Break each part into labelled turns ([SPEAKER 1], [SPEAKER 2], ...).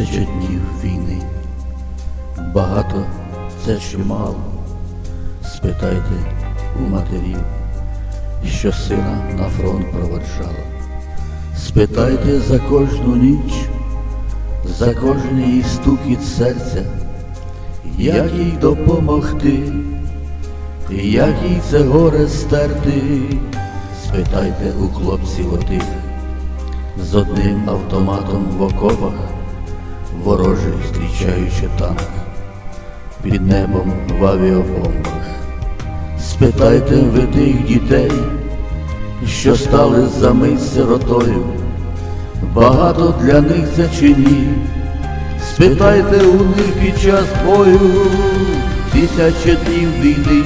[SPEAKER 1] Тисяча днів війни. Багато це чи мало. Спитайте у матерів, що сина на фронт проводжала. Спитайте за кожну ніч, за кожний її стукіт серця, як їй допомогти, як їй це горе стерти. Спитайте у хлопців отих, з одним автоматом в окопах, ворожий зустрічаючи танк, під небом в авіабомбах. Спитайте ви тих дітей, що стали за мить сиротою, багато для них це чи ні. Спитайте у них під час бою. Тисяча днів війни,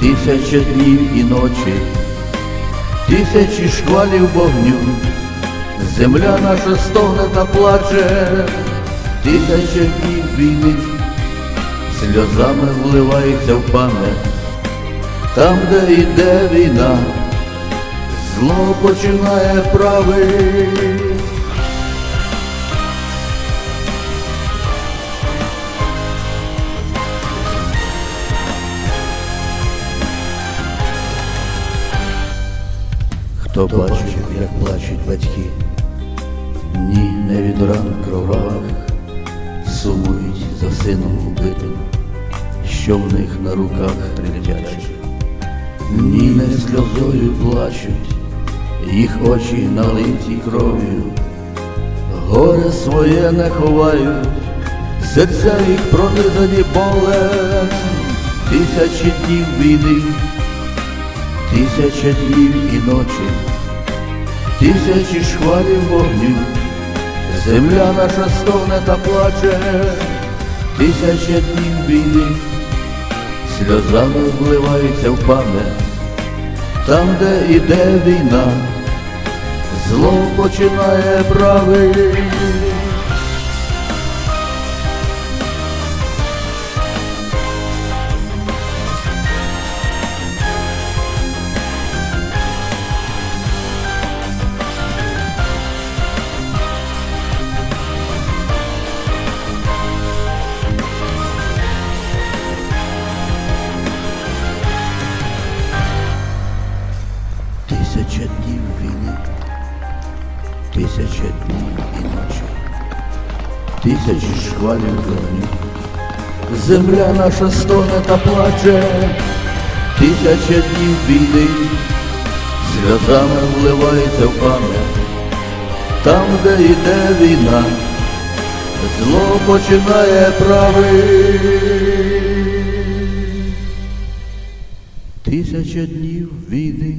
[SPEAKER 1] тисяча днів і ночі, тисячі шквалів вогню, земля наша стогне та плаче, тисяча днів війни, сльозами вливається в пам'ять, там, де йде війна, зло починає править. Хто бачив, як плачуть батьки, ні, не від ран кровавих, сумують за сином убитим, що в них на руках тремтячих. Ні, не сльозою плачуть, їх очі налиті кров'ю, горе своє не ховають, серця їх пронизані болем, тисячі днів війни. Тисяча днів і ночі, тисячі шквалів вогню, земля наша стогне та плаче, тисяча днів війни, сльозами вливається в пам'ять, там, де іде війна, зло починає править. Тисяча днів і ночі, тисячі шквалів вогню. Земля наша стогне та плаче, тисяча днів війни, сльозами вливається в пам'ять, там, де йде війна, зло починає править. Тисяча днів війни.